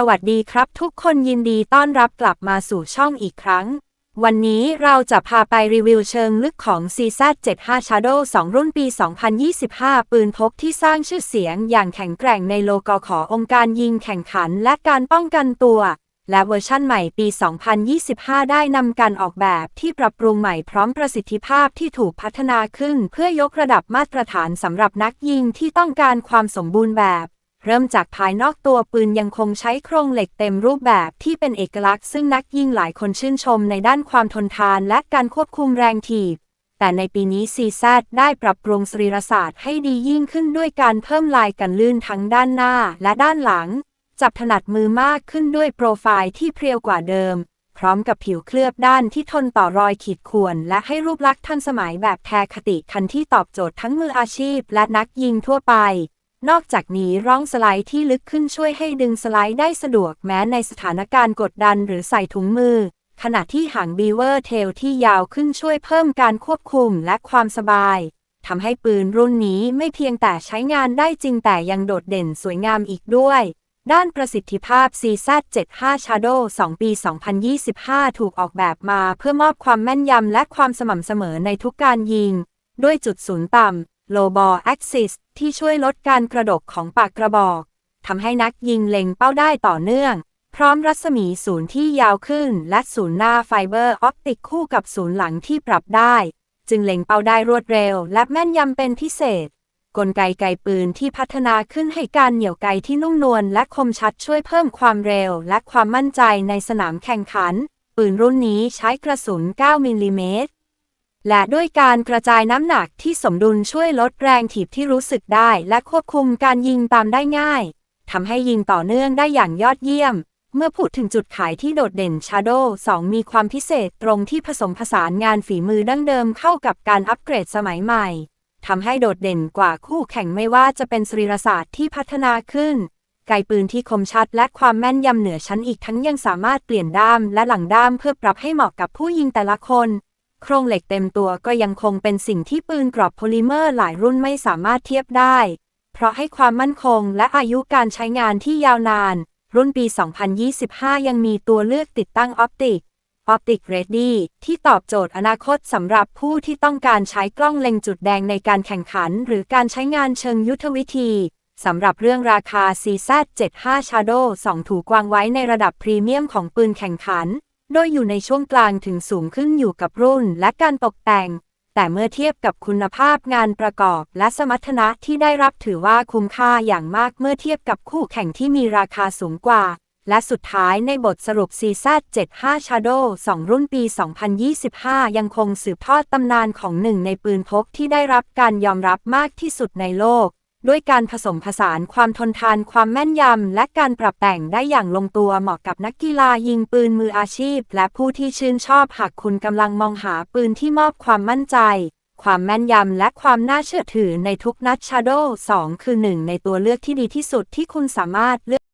สวัสดีครับทุกคนยินดีต้อนรับกลับมาสู่ช่องอีกครั้ง วันนี้เราจะพาไปรีวิวเชิงลึกของ CZ75 Shadow 2 รุ่นปี 2025 ปืนพกที่สร้างชื่อเสียงอย่างแข็งแกร่งในโลกขอองค์การยิงแข่งขันและการป้องกันตัว และเวอร์ชั่นใหม่ปี 2025 ได้นำการออกแบบที่ปรับปรุงใหม่พร้อมประสิทธิภาพที่ถูกพัฒนาขึ้น เพื่อยกระดับมาตรฐานสำหรับนักยิงที่ต้องการความสมบูรณ์แบบ เริ่มจากภายนอกตัวปืนยังคงใช้โครงเหล็กเต็มรูปแบบที่เป็นเอกลักษณ์ซึ่งนักยิงหลายคนชื่นชมในด้านความทนทานและการควบคุมแรงถีบ แต่ในปีนี้ CZ ได้ปรับปรุงสรีรศาสตร์ให้ดียิ่งขึ้นด้วยการเพิ่มลายกันลื่นทั้งด้านหน้าและด้านหลัง จับถนัดมือมากขึ้นด้วยโปรไฟล์ที่เพรียวกว่าเดิม พร้อมกับผิวเคลือบด้านที่ทนต่อรอยขีดข่วนและให้รูปลักษณ์ทันสมัยแบบแทคติคันที่ตอบโจทย์ทั้งมืออาชีพและนักยิงทั่วไป นอกจากนี้ร่องสไลด์ที่ลึกขึ้นช่วยให้ดึงสไลด์ได้สะดวกแม้ในสถานการณ์กดดันหรือใส่ถุงมือ ขณะที่หางบีเวอร์เทลที่ยาวขึ้นช่วยเพิ่มการควบคุมและความสบายทำให้ปืนรุ่นนี้ไม่เพียงแต่ใช้งานได้จริงแต่ยังโดดเด่นสวยงามอีกด้วย ด้านประสิทธิภาพ CZ75 Shadow 2 ปี 2025 ถูกออกแบบมาเพื่อมอบความแม่นยำและความสม่ำเสมอในทุกการยิง ด้วยจุดศูนย์ต่ำ Low Ball Axis ที่ช่วยลดการกระดกของปากกระบอกทำให้นักยิงเล็งเป้าได้ต่อเนื่อง พร้อมรัศมีศูนย์ที่ยาวขึ้น และศูนย์หน้าไฟเบอร์ออปติกคู่กับศูนย์หลังที่ปรับได้ จึงเล็งเป้าได้รวดเร็ว และแม่นยำเป็นพิเศษ กลไกไกปืนที่พัฒนาขึ้นให้การเหนี่ยวไกที่นุ่มนวลและคมชัดช่วยเพิ่มความเร็ว และความมั่นใจในสนามแข่งขัน ปืนรุ่นนี้ใช้กระสุน 9 มิลลิเมตร และด้วยการกระจายน้ำหนักที่สมดุลช่วยลดแรงถีบที่รู้สึกได้ และควบคุมการยิงตามได้ง่ายทำให้ยิงต่อเนื่องได้อย่างยอดเยี่ยม เมื่อพูดถึงจุดขายที่โดดเด่น Shadow 2 มีความพิเศษตรงที่ผสมผสานงานฝีมือดั้งเดิมเข้ากับการอัปเกรดสมัยใหม่ทำให้โดดเด่นกว่าคู่แข่งไม่ว่าจะเป็นสรีรศาสตร์ที่พัฒนาขึ้น ไกปืนที่คมชัดและความแม่นยำเหนือชั้นอีกทั้งยังสามารถเปลี่ยนด้ามและหลังด้ามเพื่อปรับให้เหมาะกับผู้ยิงแต่ละคน โครงเหล็กเต็มตัวก็ยังคงเป็นสิ่งที่ปืนกรอบโพลิเมอร์หลายรุ่นไม่สามารถเทียบได้ เพราะให้ความมั่นคงและอายุการใช้งานที่ยาวนาน รุ่นปี 2025 ยังมีตัวเลือกติดตั้งออปติก Optic Ready ที่ตอบโจทย์อนาคตสำหรับผู้ที่ต้องการใช้กล้องเล็งจุดแดงในการแข่งขัน หรือการใช้งานเชิงยุทธวิธีสำหรับเรื่องราคา CZ75 Shadow 2 ถูกวางไว้ในระดับพรีเมียมของปืนแข่งขัน โดยอยู่ในช่วงกลางถึงสูงขึ้นอยู่กับรุ่นและการตกแต่ง แต่เมื่อเทียบกับคุณภาพงานประกอบและสมรรถนะที่ได้รับถือว่าคุ้มค่าอย่างมากเมื่อเทียบกับคู่แข่งที่มีราคาสูงกว่า และสุดท้ายในบทสรุป CZ75 Shadow 2 รุ่นปี 2025 ยังคงสืบทอดตำนานของหนึ่งในปืนพกที่ได้รับการยอมรับมากที่สุดในโลก ด้วยการผสมผสานความทนทานความแม่นยำ และการปรับแต่งได้อย่างลงตัวเหมาะกับนักกีฬายิงปืนมืออาชีพ และผู้ที่ชื่นชอบหากคุณกำลังมองหาปืนที่มอบความมั่นใจ ความแม่นยำ และความน่าเชื่อถือในทุกนัด Shadow 2 คือหนึ่งในตัวเลือกที่ดีที่สุดที่คุณสามารถเลือก